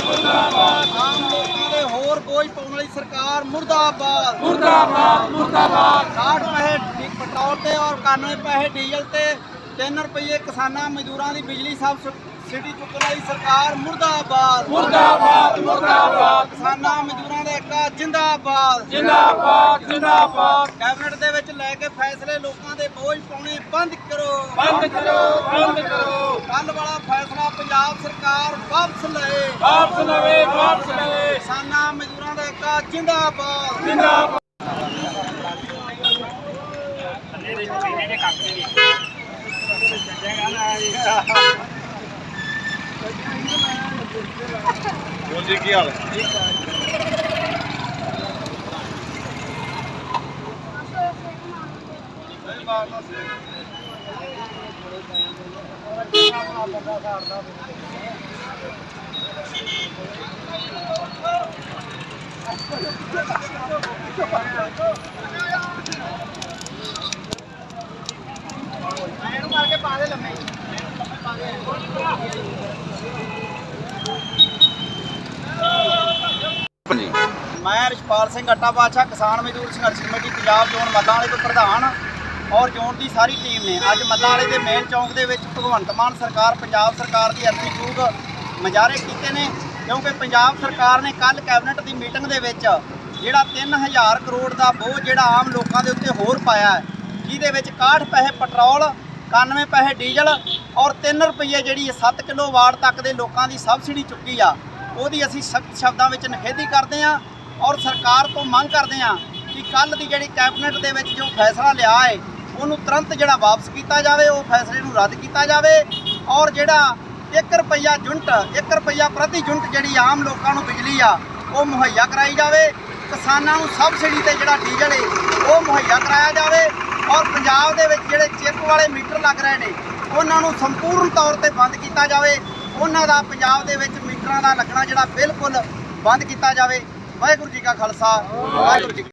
ਮੁਰਦਾਬਾਦ। ਆਮ ਲੋਕਾਂ ਦੇ ਹੋਰ ਕੋਈ ਪਾਉਣ ਵਾਲੀ ਸਰਕਾਰ ਮੁਰਦਾਬਾਦ। ਮੁਰਦਾਬਾਦ ਮੁਰਦਾਬਾਦ। 60 ਪੈਸੇ ਡੀ- ਪੈਟਰੋਲ ਤੇ ਔਰ 91 ਪੈਸੇ ਡੀਜ਼ਲ ਤੇ 3 ਰੁਪਏ ਕਿਸਾਨਾਂ ਮਜ਼ਦੂਰਾਂ ਦੀ ਬਿਜਲੀ ਸਬਸਿਡੀ ਚੁੱਕਣ ਵਾਲੀ ਸਰਕਾਰ ਮੁਰਦਾਬਾਦ। ਮੁਰਦਾਬਾਦ ਮੁਰਦਾਬਾਦ। ਕਿਸਾਨਾਂ ਮਜ਼ਦੂਰਾਂ ਦਾ ਇੱਕਾ ਜਿੰਦਾਬਾਦ। ਜਿੰਦਾਬਾਦ ਜਿੰਦਾਬਾਦ। ਕੈਬਨਿਟ ਦੇ ਵਿੱਚ ਲੈ ਕੇ ਫੈਸਲੇ ਲੋਕਾਂ ਦੇ ਬੋਝ ਪਾਉਣੇ ਬੰਦ ਕਰੋ। ਬੰਦ ਕਰੋ ਬੰਦ ਕਰੋ। ਕੱਲ ਵਾਲਾ ਫੈਸਲਾ ਪੰਜਾਬ ਸਰਕਾਰ ਵਾਪਸ ਲਏ ਵਾਪਸ ਲਵੇ ਵਾਪਸ ਲਵੇ। ਕਿਸਾਨਾਂ ਮਜ਼ਦੂਰਾਂ ਦਾ ਏਕਾ ਜਿੰਦਾਬਾਦ ਜਿੰਦਾਬਾਦ। ਹੋਰ ਜੀ ਕੀ ਹਾਲ ਹੈ? ਇਹਨੂੰ ਕਰਕੇ ਪਾ ਦੇ ਲੰਮੇ ਹਾਂਜੀ ਮੈਂ ਰਿਸ਼ਪਾਲ ਸਿੰਘ ਅੱਟਾ ਬਾਦਸ਼ਾਹ ਕਿਸਾਨ ਮਜ਼ਦੂਰ ਸੰਘਰਸ਼ ਕਮੇਟੀ, ਪੰਜਾਬ ਜ਼ੋਨ ਮੱਲਾਂ ਵਾਲੇ ਤੋਂ ਪ੍ਰਧਾਨ। ਔਰ ਜ਼ੋਨ ਦੀ ਸਾਰੀ ਟੀਮ ਨੇ। ਅੱਜ ਮੱਲਾਂ ਵਾਲੇ ਦੇ ਮੇਨ ਚੌਂਕ ਦੇ ਵਿੱਚ ਭਗਵੰਤ ਮਾਨ ਸਰਕਾਰ, ਪੰਜਾਬ ਸਰਕਾਰ ਦੀ ਅਰਥੀ ਯੂਗ ਮੁਜ਼ਾਹਰੇ ਕੀਤੇ ਨੇ, ਕਿਉਂਕਿ ਪੰਜਾਬ ਸਰਕਾਰ ਨੇ ਕੱਲ ਕੈਬਨਿਟ ਦੀ ਮੀਟਿੰਗ ਦੇ ਵਿੱਚ ਜਿਹੜਾ 3000 ਕਰੋੜ ਦਾ ਬੋਝ ਜਿਹੜਾ ਆਮ ਲੋਕਾਂ ਦੇ ਉੱਤੇ ਹੋਰ ਪਾਇਆ ਹੈ, ਜਿਹਦੇ ਵਿੱਚ 61 ਪੈਸੇ ਪੈਟਰੋਲ 91 ਪੈਸੇ ਡੀਜ਼ਲ ਔਰ 3 ਰੁਪਏ ਜਿਹੜੀ 7 ਕਿਲੋ ਵਾਟ ਤੱਕ ਦੇ ਲੋਕਾਂ ਦੀ ਸਬਸਿਡੀ ਚੁੱਕੀ ਆ, ਉਹਦੀ ਅਸੀਂ ਸਖਤ ਸ਼ਬਦਾਂ ਵਿੱਚ ਨਿਖੇਧੀ ਕਰਦੇ ਹਾਂ ਔਰ ਸਰਕਾਰ ਤੋਂ ਮੰਗ ਕਰਦੇ ਹਾਂ ਕਿ ਕੱਲ ਦੀ ਜਿਹੜੀ ਕੈਬਨਿਟ ਦੇ ਵਿੱਚ ਜੋ ਫੈਸਲਾ ਲਿਆ ਹੈ ਉਹਨੂੰ ਤੁਰੰਤ ਜਿਹੜਾ ਵਾਪਸ ਕੀਤਾ ਜਾਵੇ, ਉਹ ਫੈਸਲੇ ਨੂੰ ਰੱਦ ਕੀਤਾ ਜਾਵੇ ਔਰ ਜਿਹੜਾ 1 ਰੁਪਈਆ ਯੂਨਿਟ 1 ਰੁਪਈਆ ਪ੍ਰਤੀ ਯੂਨਿਟ ਜਿਹੜੀ ਆਮ ਲੋਕਾਂ ਨੂੰ ਬਿਜਲੀ ਆ, ਉਹ ਮੁਹੱਈਆ ਕਰਾਈ ਜਾਵੇ। ਕਿਸਾਨਾਂ ਨੂੰ ਸਬਸਿਡੀ ਤੇ ਜਿਹੜਾ ਡੀਜ਼ਲ ਹੈ ਉਹ ਮੁਹੱਈਆ ਕਰਾਇਆ ਜਾਵੇ ਔਰ ਪੰਜਾਬ ਦੇ ਵਿੱਚ ਜਿਹੜੇ ਚਿੱਪ ਵਾਲੇ ਮੀਟਰ ਲੱਗ ਰਹੇ ਨੇ, ਉਹਨਾਂ ਨੂੰ ਸੰਪੂਰਨ ਤੌਰ ਤੇ ਬੰਦ ਕੀਤਾ ਜਾਵੇ। ਉਹਨਾਂ ਦਾ ਪੰਜਾਬ ਦੇ ਵਿੱਚ ਮੀਟਰਾਂ ਦਾ ਲੱਗਣਾ ਜਿਹੜਾ ਬਿਲਕੁਲ ਬੰਦ ਕੀਤਾ ਜਾਵੇ। ਵਾਹਿਗੁਰੂ ਜੀ ਕਾ ਖਾਲਸਾ, ਵਾਹਿਗੁਰੂ ਜੀ